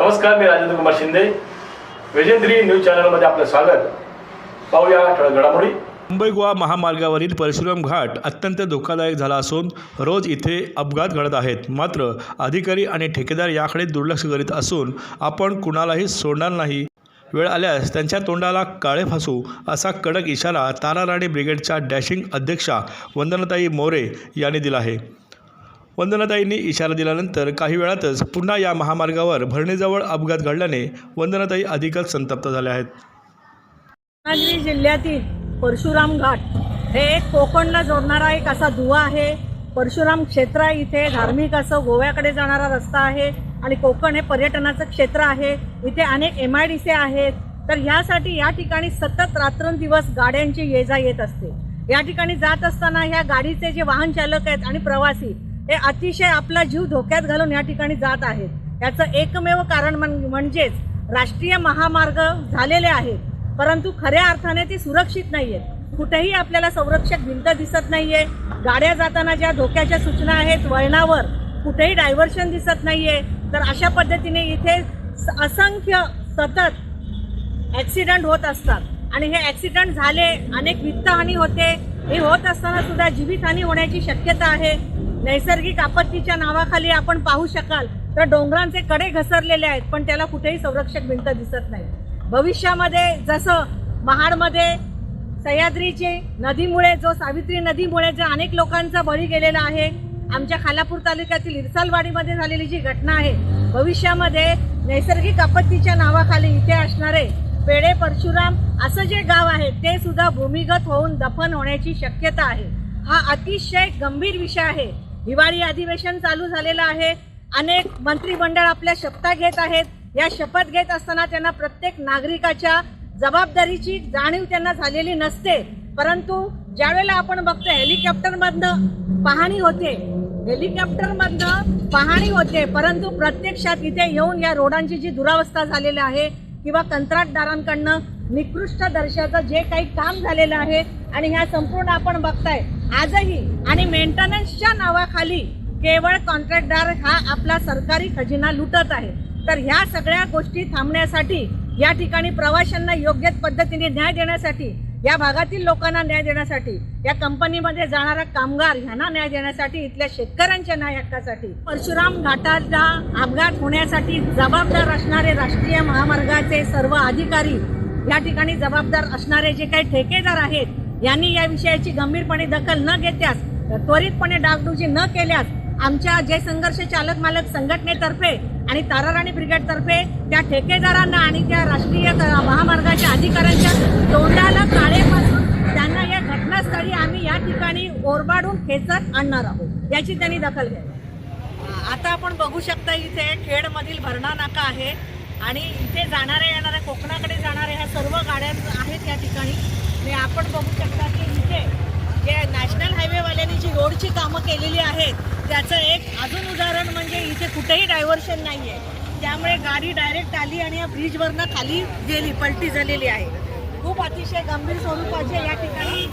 नमस्कार मी राजेंद्र कुमार शिंदे. वेजेंद्री न्यूज चॅनलमध्ये आपलं स्वागत. पाहूया ठळक घडामोडी. मुंबई गोवा महामार्गावरील परशुराम घाट अत्यंत धोकादायक झाला असून रोज इथे अपघात घडत आहेत. मात्र अधिकारी आणि ठेकेदार याकडे दुर्लक्ष करीत असून आपण कुणालाही सोडणार नाही. वेळ आल्यास त्यांच्या तोंडाला काळे फासू असा कडक इशारा तारा ब्रिगेडच्या डॅशिंग अध्यक्षा वंदनाताई मोरे यांनी दिला आहे. वंदनाताईंनी इशारा दिल्यानंतर काही वेळातच पुन्हा या महामार्गावर भरणेजवळ अपघात घडल्याने वंदनाताई अधिकच संतप्त झाल्या आहेत. रत्नागिरी जिल्ह्यातील परशुराम घाट हे एक कोकणला जोडणारा एक असा दुवा आहे. परशुराम क्षेत्र आहे. इथे धार्मिक असं गोव्याकडे जाणारा रस्ता आहे आणि कोकण हे पर्यटनाचं क्षेत्र आहे. इथे अनेक एम आय डी सी आहेत. तर ह्यासाठी या ठिकाणी सतत रात्रंदिवस गाड्यांची ये जा येत असते. या ठिकाणी जात असताना ह्या गाडीचे जे वाहन चालक आहेत आणि प्रवासी हे अतिशय आपला जीव धोक्यात घालून या ठिकाणी जात आहेत. याचं एकमेव कारण म्हणजेच राष्ट्रीय महामार्ग झालेले आहेत. परंतु खऱ्या अर्थाने ती सुरक्षित नाही आहेत कुठेही आपल्याला संरक्षक भिंत दिसत नाही आहे गाड्या जाताना ज्या धोक्याच्या सूचना आहेत वळणावर कुठेही डायव्हर्शन दिसत नाही आहे तर अशा पद्धतीने इथे असंख्य सतत ॲक्सिडंट होत असतात. आणि हे ॲक्सिडंट झाले अनेक वित्तहानी होते. हे होत असताना सुद्धा जीवितहानी होण्याची शक्यता आहे. नैसर्गिक आपत्तीच्या नावाखाली आपण पाहू शकाल तर डोंगरांचे कडे घसरलेले आहेत पण त्याला कुठेही संरक्षक भिंत दिसत नाही. भविष्यामध्ये जसं महाडमध्ये सह्याद्रीचे नदीमुळे जो सावित्री नदीमुळे जो अनेक लोकांचा बळी गेलेला आहे आमच्या खालापूर तालुक्यातील इरसालवाडीमध्ये झालेली जी घटना आहे भविष्यामध्ये नैसर्गिक आपत्तीच्या नावाखाली इथे असणारे पेडे परशुराम असं जे गाव आहे ते सुद्धा भूमिगत होऊन दफन होण्याची शक्यता आहे. हा अतिशय गंभीर विषय आहे. हिवाळी अधिवेशन चालू झालेलं आहे. अनेक मंत्रिमंडळ आपल्या शपथा घेत आहेत. या शपथ घेत असताना त्यांना प्रत्येक नागरिकाच्या जबाबदारीची जाणीव त्यांना झालेली नसते. परंतु ज्यावेळेला आपण बघतो हेलिकॉप्टरमधनं पाहणी होते. हेलिकॉप्टरमधनं पाहणी होते. परंतु प्रत्यक्षात इथे येऊन या रोडांची जी दुरावस्था झालेली आहे किंवा कंत्राटदारांकडनं निकृष्ट दर्जाचं जे काही काम झालेलं आहे आणि ह्या संपूर्ण आपण बघताय आजही आणि मेंटेनन्सच्या नावाखाली केवळ कॉन्ट्रॅक्टदार हा आपला सरकारी खजिना लुटत आहे. तर ह्या सगळ्या गोष्टी थांबण्यासाठी या ठिकाणी प्रवाशांना योग्य पद्धतीने न्याय देण्यासाठी या भागातील लोकांना न्याय देण्यासाठी या कंपनीमध्ये जाणारा कामगार ह्यांना न्याय देण्यासाठी इथल्या शेतकऱ्यांच्या न्याय हक्कासाठी परशुराम घाटाचा अपघात होण्यासाठी जबाबदार असणारे राष्ट्रीय महामार्गाचे सर्व अधिकारी या ठिकाणी जबाबदार असणारे जे काही ठेकेदार आहेत यांनी या विषयाची गंभीरपणे दखल न घेत्यास त्वरितपणे डागडुजी न केल्यास आमच्या जे संघर्ष चालक मालक संघटनेतर्फे आणि ताराराणी ब्रिगेडतर्फे त्या ठेकेदारांना आणि त्या राष्ट्रीय महामार्गाच्या अधिकाऱ्यांच्या तोंडाला काळे पासून त्यांना या घटनास्थळी आम्ही या ठिकाणी ओरबाडून खेचत आणणार आहोत याची त्यांनी दखल घ्यावी. आता आपण बघू शकता इथे खेडमधील भरणा नाका आहे. आणि इथे जाणाऱ्या येणाऱ्या कोकणाकडे जाणाऱ्या ह्या सर्व गाड्या आहेत या ठिकाणी. आणि आपण बघू शकता की इथे जे नॅशनल हायवेवाल्यांनी जी रोडची कामं केलेली आहेत त्याचं एक अजून उदाहरण म्हणजे इथे कुठेही डायव्हर्शन नाही आहे त्यामुळे गाडी डायरेक्ट आली आणि या ब्रिजवरनं खाली गेली पलटी झालेली आहे. खूप अतिशय गंभीर स्वरूपाचे या ठिकाणी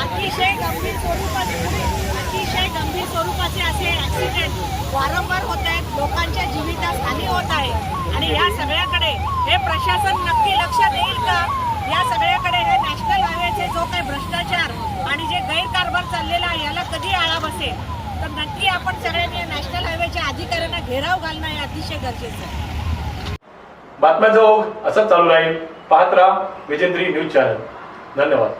अतिशय गंभीर स्वरूपाचे अतिशय गंभीर स्वरूपाचे असे ऍक्सिडेंट वारंवार होत आहेत. लोकांच्या जीवितास हानी होत आहे. आणि या सगळ्याकडे हे प्रशासन नक्की लक्ष देईल का? या सगळ्याकडे हे नॅशनल हायवेचे जो काही भ्रष्टाचार आणि जे गैरकारभार चाललेला आहे याला कधी आळा बसेल? तर नक्की आपण सगळ्यांनी नॅशनल हायवेच्या अधिकाऱ्यांना घेराव घालणं हे अतिशय गरजेचं आहे. बातम्यांचा ओघ असंच चालू राहील. पाहत राहा विजेंद्री न्यूज चॅनल. धन्यवाद.